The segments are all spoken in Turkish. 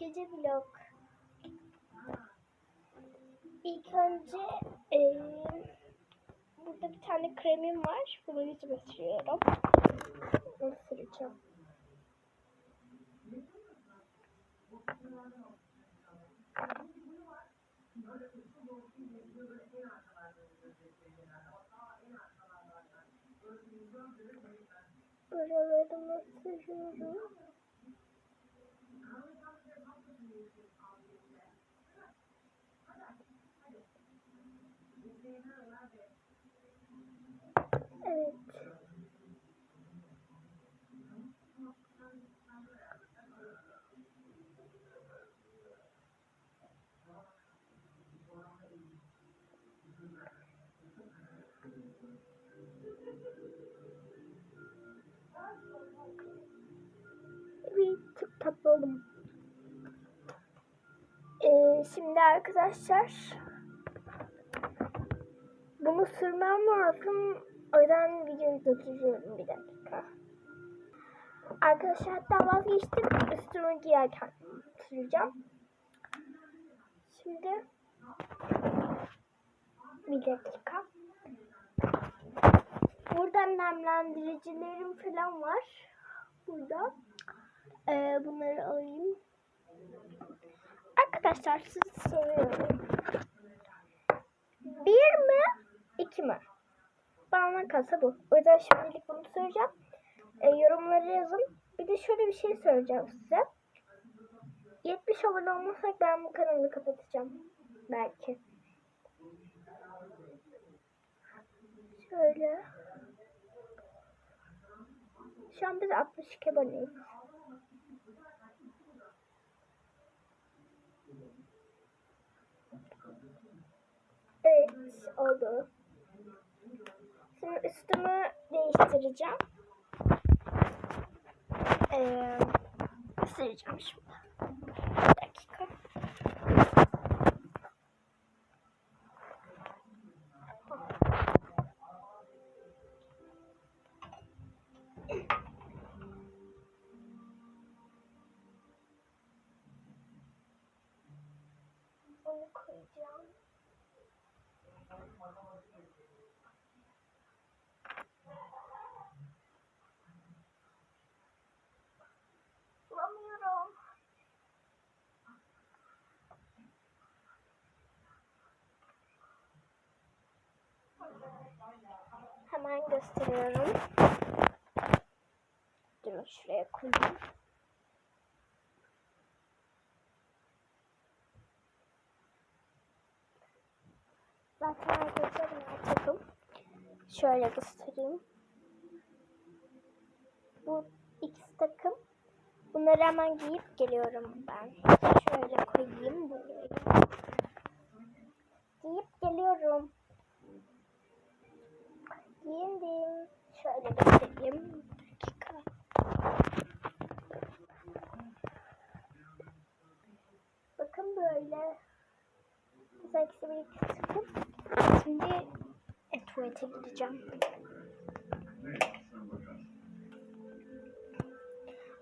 Gece vlog. İlk önce eee, burada bir tane kremim var. Bunu yüzüme sürüyorum. Bunu süreceğim. Buralarımı sürüyorum. Evet. Bir tık tatlı oldum. Ee, şimdi arkadaşlar bunu sürmem lazım. O yüzden videoyu durduruyorum bir dakika. Arkadaşlar hatta vazgeçtim. Üstümü giyerken süreceğim. Şimdi bir dakika. Burada nemlendiricilerim falan var. Burada. Ee, bunları alayım. Arkadaşlar sizi soruyorum. Bir mi? iki mi? Bana kalsa bu. O yüzden şimdilik bunu söyleyeceğim. E, yorumları yazın. Bir de şöyle bir şey söyleyeceğim size. 70 abone olmasak ben bu kanalı kapatacağım. Belki. Şöyle. Şu an biz 62 aboneyiz. Evet oldu. Şimdi üstümü değiştireceğim. Ee, sileceğim şimdi. Hemen gösteriyorum. Dur şuraya koyayım. Zaten arkadaşlar takım. Şöyle göstereyim. Bu ikisi takım. Bunları hemen giyip geliyorum ben. Şöyle koyayım buraya. Giyip geliyorum. Bakın böyle. Güzel ikisi bir ikisi takım. Şimdi e, tuvalete gideceğim.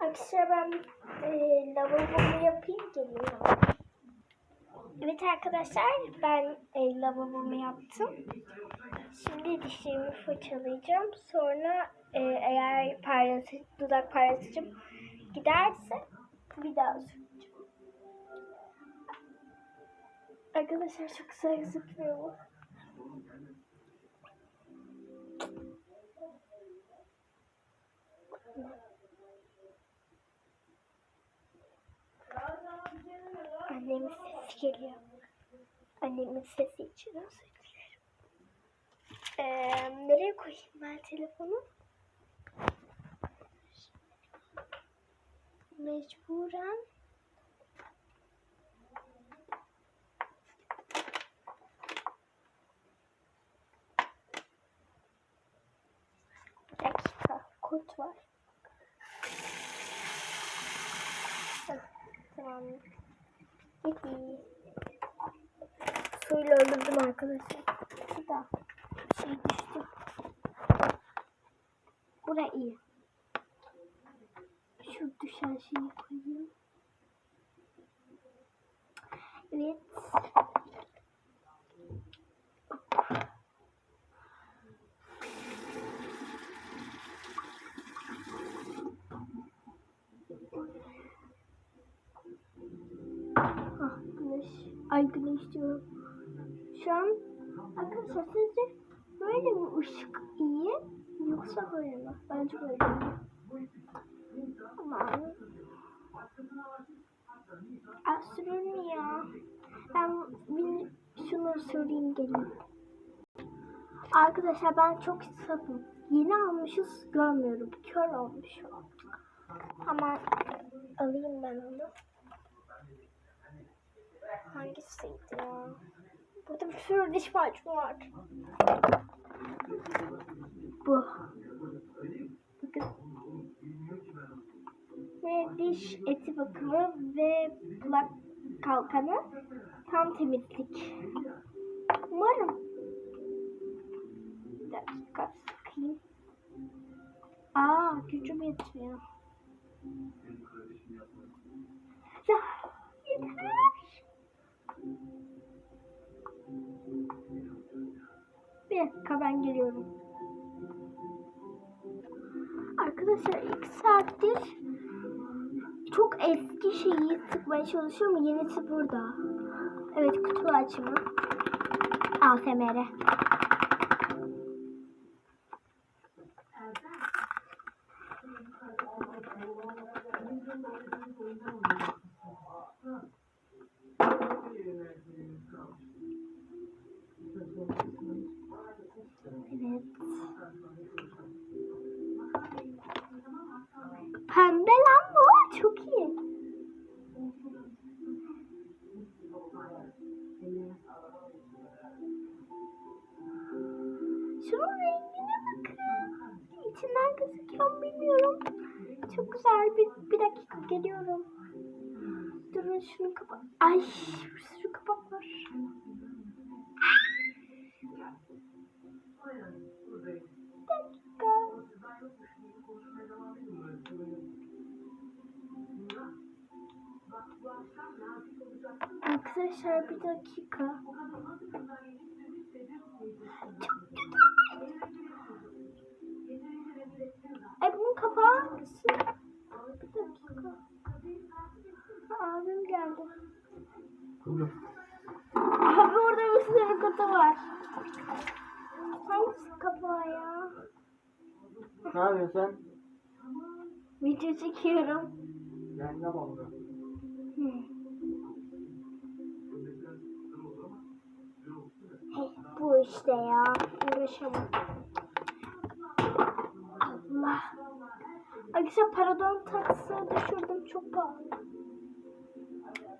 Arkadaşlar ben e, lavabomu yapayım geliyorum. Evet arkadaşlar ben e, lavabomu yaptım. Şimdi dişlerimi fırçalayacağım. Sonra e, eğer parlatı, dudak parlatıcım giderse bir daha süreceğim. Arkadaşlar çok güzel gözüküyor bu. Annemin sesi geliyor. Annemin sesi için özür. Ee, nereye koyayım ben telefonu? Mecburen dakika. Kurt var. Heh, Tamam. Gitti. Suyla öldürdüm arkadaşlar. Şurada şey düştüm. Bura iyi. Şu düşen şeyi koyayım. Evet. Ah güneş. Ay güneş diyorum. Şu an arkadaşlar sizce böyle mi ışık iyi yoksa böyle mi? Bence böyle iyi. Aman. Astronomi ya. Ben bir şunu söyleyeyim gelin. Arkadaşlar ben çok safım. Yeni almışız görmüyorum. Kör olmuş o. Hemen alayım ben onu. Hangisiydi ya? Burada bir sürü diş macunu var. Bu. Bakın. Ve diş eti bakımı ve kulak kalkanı tam temizlik. Umarım. Bir dakika sıkayım. Aa gücüm yetmiyor. Ya dakika ben geliyorum. Arkadaşlar ilk saattir çok eski şeyi sıkmaya çalışıyorum. Yenisi burada. Evet kutu açımı. ASMR. Evet. Pembe lan bu. Çok iyi. Şunun rengine bakın. İçinden gözüküyor mu bilmiyorum. Çok güzel. Bir, bir dakika geliyorum. Durun şunu kapat. Ay bir sürü kapak var. Bir dakika. Arkadaşlar bir dakika. Ay bunun kapağı hangisi? Bir dakika. Abim geldi. Abi orada bir sürü kutu var. Hangisi kapağı ya? Ne yapıyorsun sen? Video çekiyorum. Ben ne oldu? Hı. Hey, bu işte ya. Uğraşamam. Allah. Arkadaşlar paradon taksı düşürdüm çok pahalı.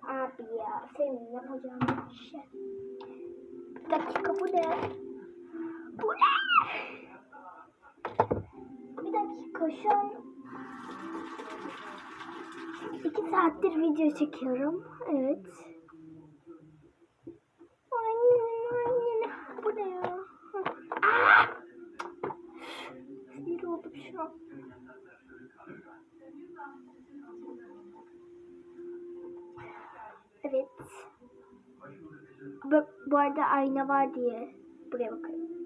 Abi ya senin yapacağın bir şey. Bir dakika bu ne? Bu ne? Bir dakika şu an iki saattir video çekiyorum. Evet. Bu ne ya? Sinir oldum şu an. Evet. Bu, bu arada ayna var diye buraya bakıyorum.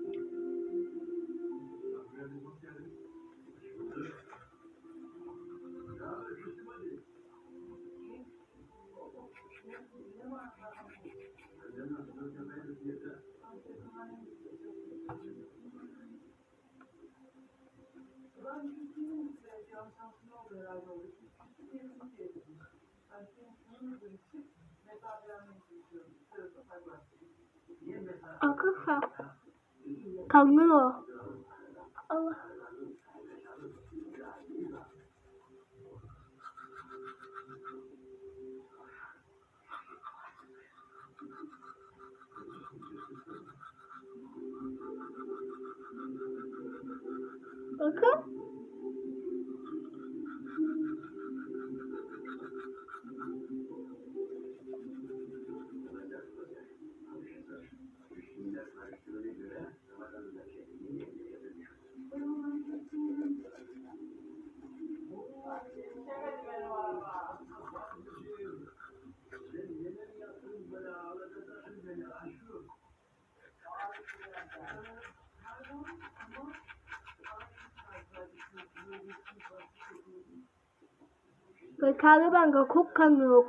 Arkadaşlar kanıyor. Allah. Bakın. May kagaban ga kukkan no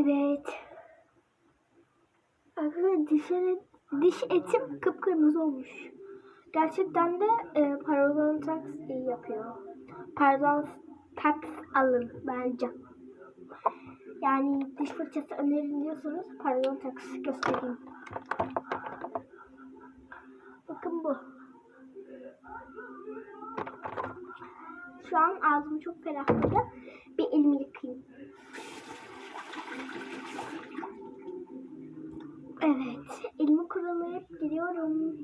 Evet. Arkadaşlar dişlerin, diş etim kıpkırmızı olmuş. Gerçekten de e, parodontax iyi yapıyor. Parodontax alın bence. Yani diş fırçası önerin diyorsanız parodontax göstereyim. Bakın bu. Şu an ağzımı çok ferahladı. Bir elimi yıkayayım. Evet, elimi kurulayıp giriyorum.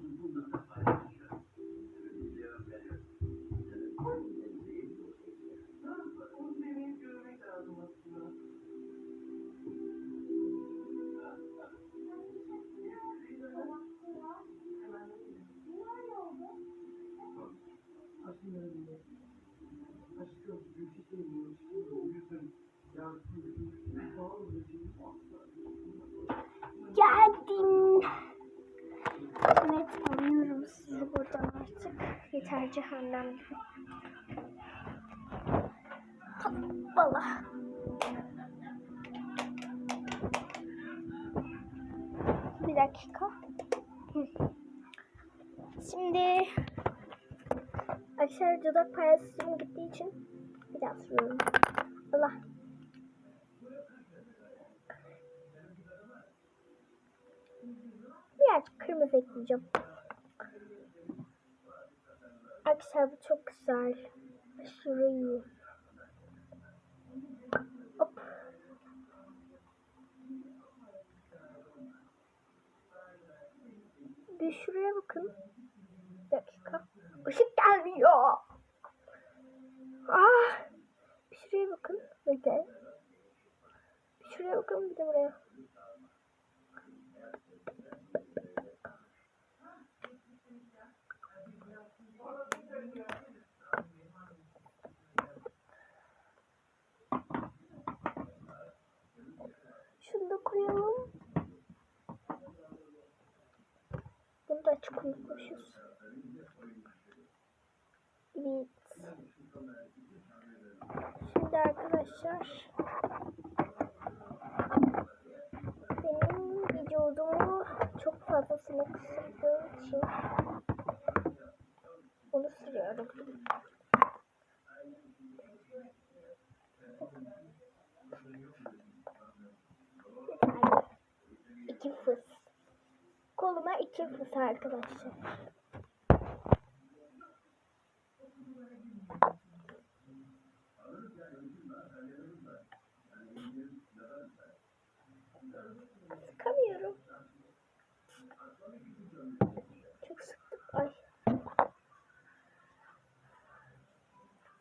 Buradan artık. Yeter cehennem. Hoppala. Bir dakika. Şimdi aşağı dudak paylaşım gittiği için bir daha sürüyorum. Allah. Birazcık kırmızı ekleyeceğim. Arkadaşlar çok güzel. İyi. Hop. Bir şuraya bakın. Bir dakika. Işık gelmiyor. Ah. Bir şuraya bakın. Bekle. Bir şuraya bakın bir de buraya. Şunu da koyalım. Bunu da açık unutmuşuz. Evet. Şimdi arkadaşlar benim vücudumu çok fazla sinek ısırdığım için onu sürüyorum. İki fıs. Koluma iki fıs arkadaşlar. Sıkamıyorum. Çok sıktım. Ay.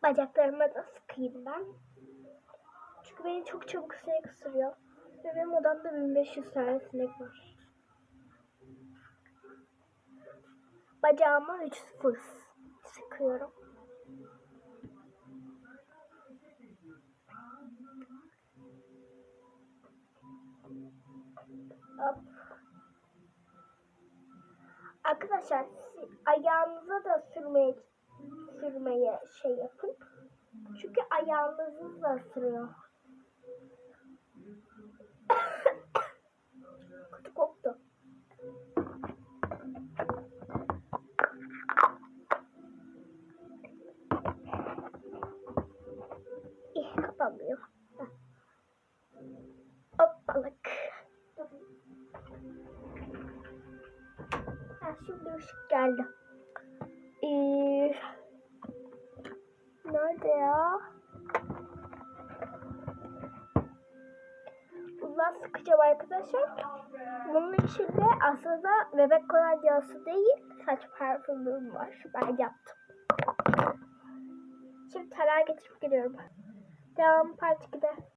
Bacaklarıma da sıkayım ben. Çünkü beni çok çabuk ısırıyor. Ve benim odamda 1500 tane sinek var. Bacağıma 3 fıs sıkıyorum. Hop. Arkadaşlar ayağınıza da sürmeye sürmeye şey yapın. Çünkü ayağınızı da ısırıyor. Kutu koptu. İh kapanmıyor. Hoppalık. Ha, şimdi ışık geldi. Ee, nerede ya? Bundan sıkacağım arkadaşlar. Bunun içinde aslında bebek kolonyası değil, saç parfümüm var. Ben yaptım. Şimdi tarağa getirip geliyorum. Devam part 2'de.